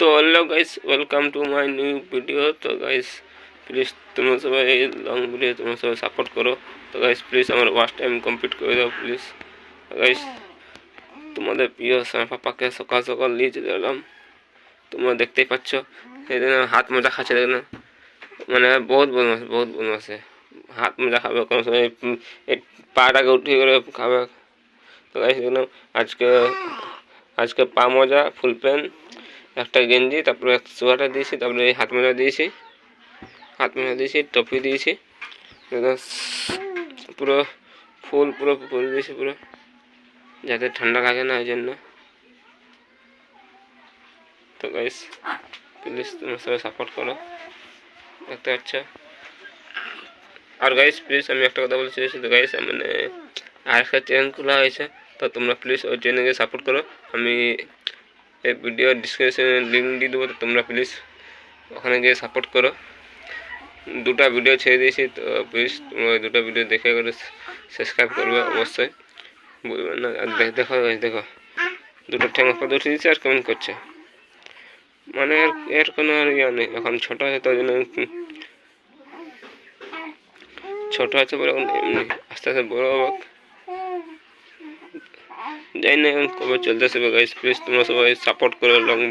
তো hello guys welcome to my new video তো guys please তোমরা সবাই লং ভিডিও তোমরা সবাই সাপোর্ট করো। তো গাইস প্লিজ আমার ওয়াচ টাইম কমপ্লিট করে দাও প্লিজ গাইস তোমাদের প্রিয় স্যার পাপাকে সকাল সকাল নিয়ে চলে এলাম। তোমরা দেখতেই পাচ্ছ সেদিন হাত মোজা খাচ্ছে দেখে না। মানে বহুত বদমাস বহুত বদমাসে হাত মোজা খাবে কোনো সময় পাটাকে উঠিয়ে করে খাবে। তো গাইস দেখলাম আজকে আজকে পা মোজা ফুল প্যান্ট একটা গেঞ্জি, তারপরে একটা সোয়াটার দিয়েছি, তারপরে হাত মোজা দিয়েছি। হাত দিয়েছি, টপি দিয়েছি। পুরো ফুল পুরো ফুল দিয়েছি পুরো। যাতে ঠান্ডা লাগে না ওই জন্য। তো গাইস প্লিজ তোমরা সবাই সাপোর্ট করো। দেখতে পাচ্ছ? আর গাইস প্লিজ আমি একটা কথা বলতে চাইছি। তো গাইস মানে আর একটা চ্যানেল খোলা হয়েছে। তো তোমরা প্লিজ ওই চ্যানেলকে সাপোর্ট করো। আমি এই ভিডিও ডিসক্রিপশনে লিঙ্ক দিয়ে দেবো, তো তোমরা প্লিজ ওখানে গিয়ে সাপোর্ট করো। দুটো ভিডিও ছেড়ে দিয়েছি, তো প্লিজ তোমরা দুটো ভিডিও দেখে করে সাবস্ক্রাইব করবে অবশ্যই। বলবেন না? আর দেখ- দেখো। দুটো ঠ্যাং পথে উঠে দিচ্ছে আর কমেন্ট করছে। মানে এর এর কোনো আর ইয়ে নেই। এখন ছোটো আছে, তার জন্য ছোটো আছে বলে এখন এমনি আস্তে আস্তে বড় হোক জানি না এখন কবে চলতেছে গাইস প্লিজ তোমরা সবাই সাপোর্ট করো লং